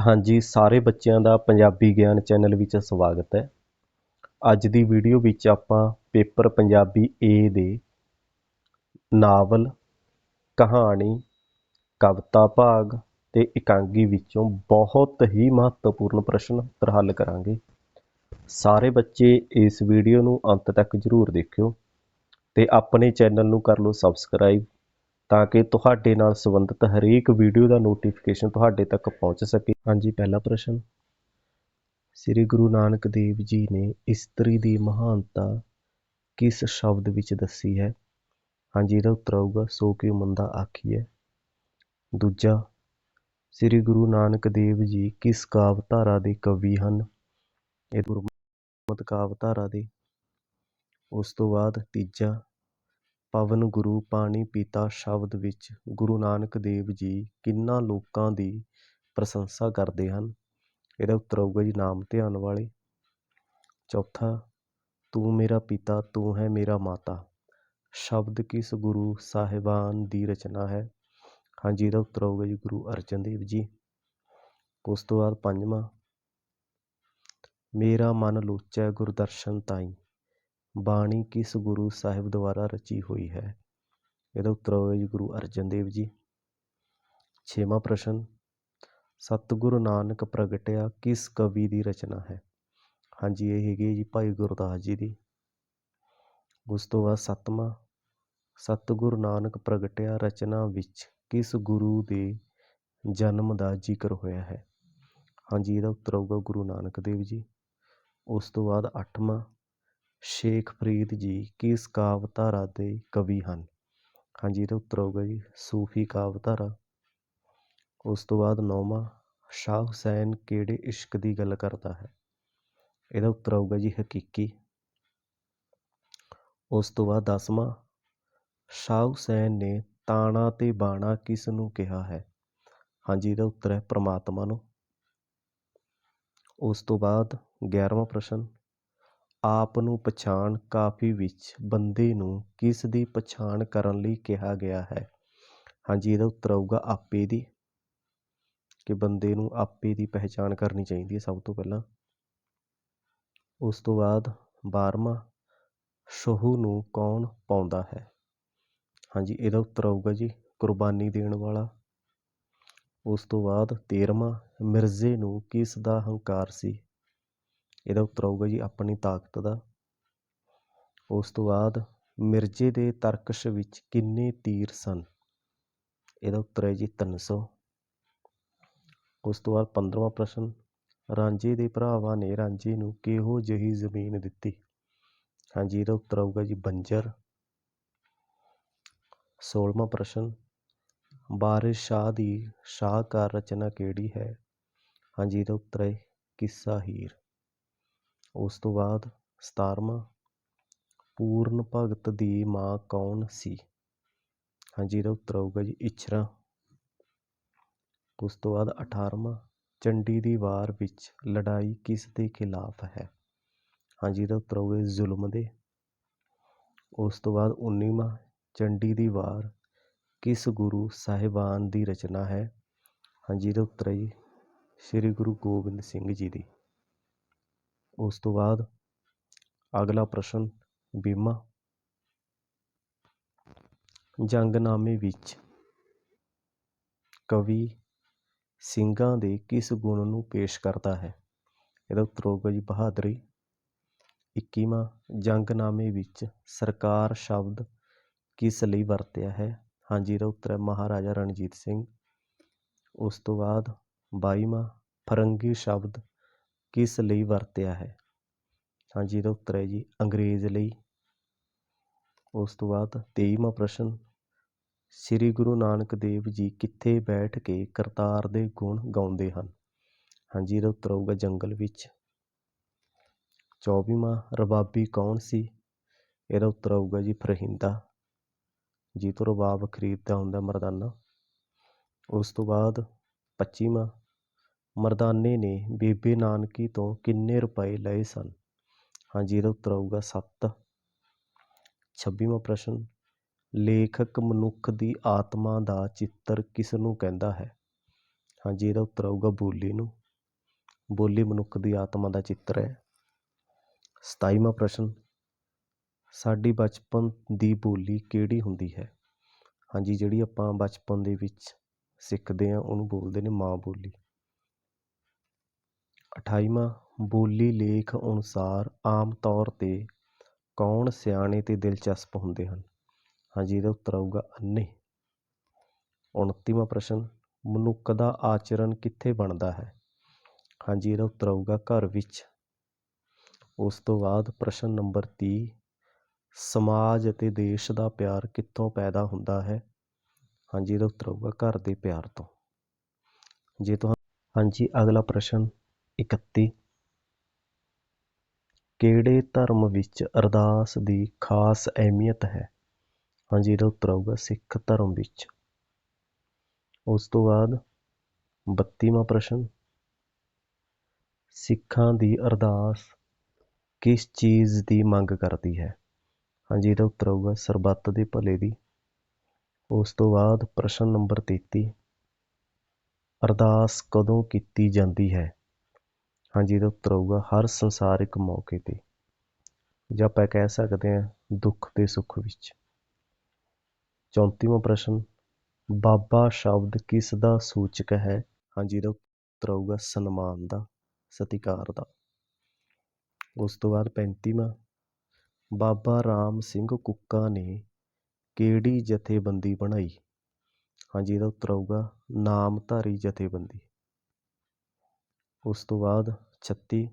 ਹਾਂਜੀ, ਸਾਰੇ ਬੱਚਿਆਂ ਦਾ ਪੰਜਾਬੀ ਗਿਆਨ ਚੈਨਲ ਵਿੱਚ ਸਵਾਗਤ ਹੈ। ਅੱਜ ਦੀ ਵੀਡੀਓ ਵਿੱਚ ਆਪਾਂ ਪੇਪਰ ਪੰਜਾਬੀ ਏ ਦੇ ਨਾਵਲ, ਕਹਾਣੀ, ਕਵਿਤਾ ਭਾਗ ਤੇ ਇਕਾਂਗੀ ਵਿੱਚੋਂ ਬਹੁਤ ਹੀ ਮਹੱਤਵਪੂਰਨ ਪ੍ਰਸ਼ਨ ਉੱਤਰ ਹੱਲ ਕਰਾਂਗੇ। ਸਾਰੇ ਬੱਚੇ ਇਸ ਵੀਡੀਓ ਨੂੰ ਅੰਤ ਤੱਕ ਜ਼ਰੂਰ ਦੇਖਿਓ ਤੇ ਆਪਣੇ ਚੈਨਲ ਨੂੰ ਕਰ ਲਓ ਸਬਸਕ੍ਰਾਈਬ ਤਾਂ ਕਿ ਤੁਹਾਡੇ ਨਾਲ ਸੰਬੰਧਿਤ ਹਰੇਕ ਵੀਡੀਓ ਦਾ ਨੋਟੀਫਿਕੇਸ਼ਨ ਤੁਹਾਡੇ ਤੱਕ ਪਹੁੰਚ ਸਕੇ। ਹਾਂਜੀ, ਪਹਿਲਾ ਪ੍ਰਸ਼ਨ। ਸ੍ਰੀ ਗੁਰੂ ਨਾਨਕ ਦੇਵ ਜੀ ਨੇ ਇਸਤਰੀ ਦੀ ਮਹਾਨਤਾ ਕਿਸ ਸ਼ਬਦ ਵਿੱਚ ਦੱਸੀ ਹੈ? ਹਾਂਜੀ, ਇਹਦਾ ਉੱਤਰ ਆਊਗਾ, ਸੋ ਕਿ ਮੰਦਾ ਆਖੀਐ? ਦੂਜਾ, ਸ੍ਰੀ ਗੁਰੂ ਨਾਨਕ ਦੇਵ ਜੀ ਕਿਸ ਕਾਵਿਧਾਰਾ ਦੇ ਕਵੀ ਹਨ? ਇਹ ਗੁਰਮਤਿ ਕਾਵਿਧਾਰਾ ਦੇ। ਉਸ ਤੋਂ ਬਾਅਦ ਤੀਜਾ ਪਵਨ ਗੁਰੂ ਪਾਣੀ ਪੀਤਾ ਸ਼ਬਦ ਵਿੱਚ, ਗੁਰੂ ਨਾਨਕ ਦੇਵ ਜੀ ਕਿੰਨਾਂ ਲੋਕਾਂ ਦੀ ਪ੍ਰਸ਼ੰਸਾ ਕਰਦੇ ਹਨ? ਇਹਦਾ ਉੱਤਰ ਆਊਗਾ ਜੀ ਨਾਮ ਧਿਆਨ ਵਾਲੇ। ਚੌਥਾ, ਤੂੰ ਮੇਰਾ ਪਿਤਾ, ਤੂੰ ਹੈ ਮੇਰਾ ਮਾਤਾ। ਸ਼ਬਦ ਕਿਸ ਗੁਰੂ ਸਾਹਿਬਾਨ ਦੀ ਰਚਨਾ ਹੈ? ਹਾਂਜੀ ਇਹਦਾ ਉੱਤਰ ਆਊਗਾ ਜੀ ਗੁਰੂ ਅਰਜਨ ਦੇਵ ਜੀ। ਉਸ ਤੋਂ ਬਾਅਦ ਪੰਜਵਾਂ, ਮੇਰਾ ਮਨ ਲੋਚੈ ਗੁਰਦਰਸ਼ਨ ਤਾਈ। ਬਾਣੀ ਕਿਸ ਗੁਰੂ ਸਾਹਿਬ ਦੁਆਰਾ ਰਚੀ ਹੋਈ ਹੈ? ਇਹਦਾ ਉੱਤਰ ਹੋਵੇਗਾ ਜੀ ਗੁਰੂ ਅਰਜਨ ਦੇਵ ਜੀ। ਛੇਵਾਂ ਪ੍ਰਸ਼ਨ, ਸਤਿਗੁਰੂ ਨਾਨਕ ਪ੍ਰਗਟਿਆ ਕਿਸ ਕਵੀ ਦੀ ਰਚਨਾ ਹੈ? ਹਾਂਜੀ, ਇਹ ਹੈਗੀ ਜੀ ਭਾਈ ਗੁਰਦਾਸ ਜੀ ਦੀ। ਉਸ ਤੋਂ ਬਾਅਦ ਸੱਤਵਾਂ, ਸਤਿਗੁਰੂ ਨਾਨਕ ਪ੍ਰਗਟਿਆ ਰਚਨਾ ਵਿੱਚ ਕਿਸ ਗੁਰੂ ਦੇ ਜਨਮ ਦਾ ਜ਼ਿਕਰ ਹੋਇਆ ਹੈ? ਹਾਂਜੀ, ਇਹਦਾ ਉੱਤਰ ਆਊਗਾ ਗੁਰੂ ਨਾਨਕ ਦੇਵ ਜੀ। ਉਸ ਤੋਂ ਬਾਅਦ ਅੱਠਵਾਂ ਸ਼ੇਖ ਫਰੀਦ ਜੀ ਕਿਸ ਕਾਵਿਧਾਰਾ ਦੇ ਕਵੀ ਹਨ? ਹਾਂਜੀ, ਇਹਦਾ ਉੱਤਰ ਆਊਗਾ ਜੀ, ਸੂਫੀ ਕਾਵਿਧਾਰਾ। ਉਸ ਤੋਂ ਬਾਅਦ ਨੌਵਾਂ, ਸ਼ਾਹ ਹੁਸੈਨ ਕਿਹੜੇ ਇਸ਼ਕ ਦੀ ਗੱਲ ਕਰਦਾ ਹੈ? ਇਹਦਾ ਉੱਤਰ ਆਊਗਾ ਜੀ, ਹਕੀਕੀ। ਉਸ ਤੋਂ ਬਾਅਦ ਦਸਵਾਂ, ਸ਼ਾਹ ਹੁਸੈਨ ਨੇ ਤਾਣਾ ਤੇ ਬਾਣਾ ਕਿਸ ਨੂੰ ਕਿਹਾ ਹੈ? ਹਾਂਜੀ, ਇਹਦਾ ਉੱਤਰ ਹੈ ਪ੍ਰਮਾਤਮਾ ਨੂੰ। ਉਸ ਤੋਂ ਬਾਅਦ 11ਵਾਂ ਪ੍ਰਸ਼ਨ ਆਪ ਨੂੰ ਪਛਾਣ ਕਾਫੀ ਵਿੱਚ ਬੰਦੇ ਨੂੰ ਕਿਸ ਦੀ ਪਛਾਣ ਕਰਨ ਲਈ ਕਿਹਾ ਗਿਆ ਹੈ? ਹਾਂਜੀ, ਇਹਦਾ ਉੱਤਰ ਆਊਗਾ ਆਪੇ ਦੀ, ਕਿ ਬੰਦੇ ਨੂੰ ਆਪੇ ਦੀ ਪਹਿਚਾਣ ਕਰਨੀ ਚਾਹੀਦੀ ਹੈ ਸਭ ਤੋਂ ਪਹਿਲਾਂ। ਉਸ ਤੋਂ ਬਾਅਦ 12ਵਾਂ ਸ਼ਹੂ ਨੂੰ ਕੌਣ ਪਾਉਂਦਾ ਹੈ? ਹਾਂਜੀ, ਇਹਦਾ ਉੱਤਰ ਆਊਗਾ ਜੀ ਕੁਰਬਾਨੀ ਦੇਣ ਵਾਲਾ। ਉਸ ਤੋਂ ਬਾਅਦ 13ਵਾਂ ਮਿਰਜ਼ੇ ਨੂੰ ਕਿਸ ਦਾ ਹੰਕਾਰ ਸੀ? ਇਹਦਾ ਉੱਤਰ ਆਊਗਾ ਜੀ ਆਪਣੀ ਤਾਕਤ ਦਾ। ਉਸ ਤੋਂ ਬਾਅਦ ਮਿਰਜ਼ੇ ਦੇ ਤਰਕਸ਼ ਵਿੱਚ ਕਿੰਨੇ ਤੀਰ ਸਨ? ਇਹਦਾ ਉੱਤਰ ਹੈ ਜੀ 300 ਉਸ ਤੋਂ ਬਾਅਦ 15ਵਾਂ ਪ੍ਰਸ਼ਨ, ਰਾਂਝੇ ਦੇ ਭਰਾਵਾਂ ਨੇ ਰਾਂਝੇ ਨੂੰ ਕਿਹੋ ਜਿਹੀ ਜ਼ਮੀਨ ਦਿੱਤੀ? ਹਾਂਜੀ ਇਹਦਾ ਉੱਤਰ ਆਊਗਾ ਜੀ ਬੰਜਰ। 16ਵਾਂ ਪ੍ਰਸ਼ਨ, ਬਾਰਿਸ਼ ਸ਼ਾਹ ਦੀ ਸ਼ਾਹਕਾਰ ਰਚਨਾ ਕਿਹੜੀ ਹੈ? ਹਾਂਜੀ ਇਹਦਾ ਉੱਤਰ ਹੈ ਕਿੱਸਾ ਹੀਰ। ਉਸ ਤੋਂ ਬਾਅਦ 17ਵਾਂ ਪੂਰਨ ਭਗਤ ਦੀ ਮਾਂ ਕੌਣ ਸੀ? ਹਾਂਜੀ, ਇਹਦਾ ਉੱਤਰ ਆਊਗਾ ਜੀ, ਇਛਰਾ। ਉਸ ਤੋਂ ਬਾਅਦ 18ਵਾਂ ਚੰਡੀ ਦੀ ਵਾਰ ਵਿੱਚ ਲੜਾਈ ਕਿਸ ਦੇ ਖਿਲਾਫ ਹੈ? ਹਾਂਜੀ, ਇਹਦਾ ਉੱਤਰ ਆਊਗਾ ਜ਼ੁਲਮ ਦੇ। ਉਸ ਤੋਂ ਬਾਅਦ 19ਵਾਂ ਚੰਡੀ ਦੀ ਵਾਰ ਕਿਸ ਗੁਰੂ ਸਾਹਿਬਾਨ ਦੀ ਰਚਨਾ ਹੈ? ਹਾਂਜੀ, ਇਹਦਾ ਉੱਤਰ ਹੈ ਜੀ, ਸ੍ਰੀ ਗੁਰੂ ਗੋਬਿੰਦ ਸਿੰਘ ਜੀ ਦੀ। ਉਸ ਤੋਂ ਬਾਅਦ ਅਗਲਾ ਪ੍ਰਸ਼ਨ, ਬੀਮਾ। ਜੰਗਨਾਮੇ ਵਿੱਚ ਕਵੀ ਸਿੰਘਾਂ ਦੇ ਕਿਸ ਗੁਣ ਨੂੰ ਪੇਸ਼ ਕਰਦਾ ਹੈ? ਇਹਦਾ ਉੱਤਰ ਹੋਊਗਾ ਜੀ ਬਹਾਦਰੀ। 21ਵਾਂ ਜੰਗਨਾਮੇ ਵਿੱਚ ਸਰਕਾਰ ਸ਼ਬਦ ਕਿਸ ਲਈ ਵਰਤਿਆ ਹੈ? ਹਾਂਜੀ, ਇਹਦਾ ਉੱਤਰ ਹੈ ਮਹਾਰਾਜਾ ਰਣਜੀਤ ਸਿੰਘ। ਉਸ ਤੋਂ ਬਾਅਦ 22ਵਾਂ ਫਰੰਗੀ ਸ਼ਬਦ ਕਿਸ ਲਈ ਵਰਤਿਆ ਹੈ? ਹਾਂਜੀ, ਇਹਦਾ ਉੱਤਰ ਹੈ ਜੀ, ਅੰਗਰੇਜ਼ ਲਈ। ਉਸ ਤੋਂ ਬਾਅਦ 23ਵਾਂ ਪ੍ਰਸ਼ਨ। ਸ੍ਰੀ ਗੁਰੂ ਨਾਨਕ ਦੇਵ ਜੀ ਕਿੱਥੇ ਬੈਠ ਕੇ ਕਰਤਾਰ ਦੇ ਗੁਣ ਗਾਉਂਦੇ ਹਨ? ਹਾਂਜੀ, ਇਹਦਾ ਉੱਤਰ ਆਊਗਾ ਜੰਗਲ ਵਿੱਚ। 24ਵਾਂ ਰਬਾਬੀ ਕੌਣ ਸੀ? ਇਹਦਾ ਉੱਤਰ ਆਊਗਾ ਜੀ ਫਰਹਿੰਦਾ। ਜੀ ਤੋਂ ਰਬਾਬ ਖਰੀਦਦਾ ਹੁੰਦਾ ਮਰਦਾਨਾ। ਉਸ ਤੋਂ ਬਾਅਦ 25ਵਾਂ ਮਰਦਾਨੇ ਨੇ ਬੇਬੇ ਨਾਨਕੀ ਤੋਂ ਕਿੰਨੇ ਰੁਪਏ ਲਏ ਸਨ? ਹਾਂਜੀ, ਇਹਦਾ ਉੱਤਰ ਆਊਗਾ 7 26ਵਾਂ ਪ੍ਰਸ਼ਨ, ਲੇਖਕ ਮਨੁੱਖ ਦੀ ਆਤਮਾ ਦਾ ਚਿੱਤਰ ਕਿਸ ਨੂੰ ਕਹਿੰਦਾ ਹੈ? ਹਾਂਜੀ, ਇਹਦਾ ਉੱਤਰ ਆਊਗਾ ਬੋਲੀ ਨੂੰ। ਬੋਲੀ ਮਨੁੱਖ ਦੀ ਆਤਮਾ ਦਾ ਚਿੱਤਰ ਹੈ। ਸਤਾਈਵਾਂ ਪ੍ਰਸ਼ਨ, ਸਾਡੀ ਬਚਪਨ ਦੀ ਬੋਲੀ ਕਿਹੜੀ ਹੁੰਦੀ ਹੈ? ਹਾਂਜੀ, ਜਿਹੜੀ ਆਪਾਂ ਬਚਪਨ ਦੇ ਵਿੱਚ ਸਿੱਖਦੇ ਹਾਂ, ਉਹਨੂੰ ਬੋਲਦੇ ਨੇ ਮਾਂ ਬੋਲੀ। ਅਠਾਈਵਾਂ ਬੋਲੀ ਲੇਖ ਅਨੁਸਾਰ ਆਮ ਤੌਰ ਤੇ ਕੌਣ ਸਿਆਣੇ ਅਤੇ ਦਿਲਚਸਪ ਹੁੰਦੇ ਹਨ? ਹਾਂਜੀ, ਇਹਦਾ ਉੱਤਰ ਆਊਗਾ ਅੰਨੇ ਉਨੱਤੀਵਾਂ ਪ੍ਰਸ਼ਨ, ਮਨੁੱਖ ਦਾ ਆਚਰਣ ਕਿੱਥੇ ਬਣਦਾ ਹੈ? ਹਾਂਜੀ, ਇਹਦਾ ਉੱਤਰ ਆਊਗਾ ਘਰ ਵਿੱਚ। ਉਸ ਤੋਂ ਬਾਅਦ ਪ੍ਰਸ਼ਨ ਨੰਬਰ 30 ਸਮਾਜ ਅਤੇ ਦੇਸ਼ ਦਾ ਪਿਆਰ ਕਿੱਥੋਂ ਪੈਦਾ ਹੁੰਦਾ ਹੈ? ਹਾਂਜੀ, ਇਹਦਾ ਉੱਤਰ ਆਊਗਾ ਘਰ ਦੇ ਪਿਆਰ ਤੋਂ। ਜੇ ਤੁਹਾਨੂੰ ਹਾਂਜੀ, ਅਗਲਾ ਪ੍ਰਸ਼ਨ 31 ਕਿਹੜੇ ਧਰਮ ਵਿੱਚ ਅਰਦਾਸ ਦੀ ਖਾਸ ਅਹਿਮੀਅਤ ਹੈ? ਹਾਂਜੀ, ਇਹਦਾ ਉੱਤਰ ਆਊਗਾ ਸਿੱਖ ਧਰਮ ਵਿੱਚ। ਉਸ ਤੋਂ ਬਾਅਦ 32ਵਾਂ ਪ੍ਰਸ਼ਨ। ਸਿੱਖਾਂ ਦੀ ਅਰਦਾਸ ਕਿਸ ਚੀਜ਼ ਦੀ ਮੰਗ ਕਰਦੀ ਹੈ? ਹਾਂਜੀ, ਇਹਦਾ ਉੱਤਰ ਆਊਗਾ ਸਰਬੱਤ ਦੇ ਭਲੇ ਦੀ। ਉਸ ਤੋਂ ਬਾਅਦ ਪ੍ਰਸ਼ਨ ਨੰਬਰ 33 ਅਰਦਾਸ ਕਦੋਂ ਕੀਤੀ ਜਾਂਦੀ ਹੈ? ਹਾਂਜੀ ਇਹਦਾ ਉੱਤਰ ਆਊਗਾ, ਹਰ ਸੰਸਾਰਿਕ ਮੌਕੇ ਤੇ। ਜਾਂ ਆਪਾਂ ਕਹਿ ਸਕਦੇ ਹਾਂ, ਦੁੱਖ ਤੇ ਸੁੱਖ ਵਿੱਚ। 34ਵਾਂ ਪ੍ਰਸ਼ਨ, ਬਾਬਾ ਸ਼ਬਦ ਕਿਸ ਦਾ ਸੂਚਕ ਹੈ? ਹਾਂਜੀ ਇਹਦਾ ਉੱਤਰ ਆਊਗਾ, ਸਨਮਾਨ ਦਾ, ਸਤਿਕਾਰ ਦਾ। ਉਸ ਤੋਂ ਬਾਅਦ 35ਵਾਂ ਬਾਬਾ ਰਾਮ ਸਿੰਘ ਕੁੱਕਾ ਨੇ ਕਿਹੜੀ ਜਥੇਬੰਦੀ ਬਣਾਈ? ਹਾਂਜੀ ਇਹਦਾ ਉੱਤਰ ਆਊਗਾ, ਨਾਮਧਾਰੀ ਜਥੇਬੰਦੀ। ਉਸ ਤੋਂ ਬਾਅਦ 36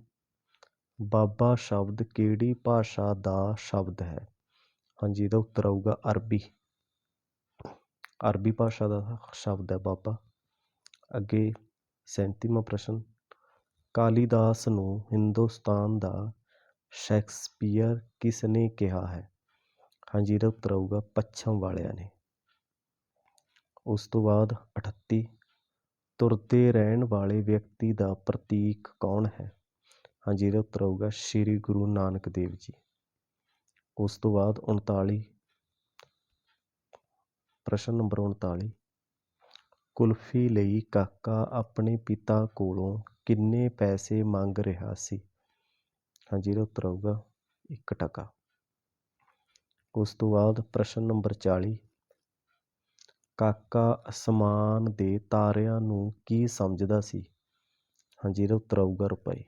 ਬਾਬਾ ਸ਼ਬਦ ਕਿਹੜੀ ਭਾਸ਼ਾ ਦਾ ਸ਼ਬਦ ਹੈ? ਹਾਂਜੀ, ਇਹਦਾ ਉੱਤਰ ਆਊਗਾ ਅਰਬੀ। ਅਰਬੀ ਭਾਸ਼ਾ ਦਾ ਸ਼ਬਦ ਹੈ ਬਾਬਾ। ਅੱਗੇ 37ਵਾਂ ਪ੍ਰਸ਼ਨ। ਕਾਲੀਦਾਸ ਨੂੰ ਹਿੰਦੁਸਤਾਨ ਦਾ ਸ਼ੈਕਸਪੀਅਰ ਕਿਸ ਨੇ ਕਿਹਾ ਹੈ? ਹਾਂਜੀ, ਇਹਦਾ ਉੱਤਰ ਆਊਗਾ ਪੱਛਮ ਵਾਲਿਆਂ ਨੇ। ਉਸ ਤੋਂ ਬਾਅਦ 38 ਤੁਰਦੇ ਰਹਿਣ ਵਾਲੇ ਵਿਅਕਤੀ ਦਾ ਪ੍ਰਤੀਕ ਕੌਣ ਹੈ? ਹਾਂਜੀ, ਇਹਦਾ ਉੱਤਰ ਆਊਗਾ ਸ੍ਰੀ ਗੁਰੂ ਨਾਨਕ ਦੇਵ ਜੀ। ਉਸ ਤੋਂ ਬਾਅਦ 39 ਪ੍ਰਸ਼ਨ ਨੰਬਰ 39 ਕੁਲਫੀ ਲਈ ਕਾਕਾ ਆਪਣੇ ਪਿਤਾ ਕੋਲੋਂ ਕਿੰਨੇ ਪੈਸੇ ਮੰਗ ਰਿਹਾ ਸੀ? ਹਾਂਜੀ, ਇਹਦਾ ਉੱਤਰ ਆਊਗਾ 1 ਟਕਾ। ਉਸ ਤੋਂ ਬਾਅਦ ਪ੍ਰਸ਼ਨ ਨੰਬਰ 40 ਕਾਕਾ ਅਸਮਾਨ ਦੇ ਤਾਰਿਆਂ ਨੂੰ ਕੀ ਸਮਝਦਾ ਸੀ? ਹਾਂਜੀ ਇਹਦਾ ਉੱਤਰ ਆਊਗਾ ਰੁਪਏ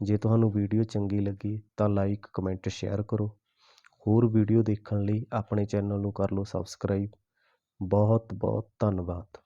ਜੇ ਤੁਹਾਨੂੰ ਵੀਡੀਓ ਚੰਗੀ ਲੱਗੀ ਤਾਂ ਲਾਈਕ ਕਮੈਂਟ ਸ਼ੇਅਰ ਕਰੋ। ਹੋਰ ਵੀਡੀਓ ਦੇਖਣ ਲਈ ਆਪਣੇ ਚੈਨਲ ਨੂੰ ਕਰ ਲਓ ਸਬਸਕ੍ਰਾਈਬ ਬਹੁਤ ਬਹੁਤ ਧੰਨਵਾਦ।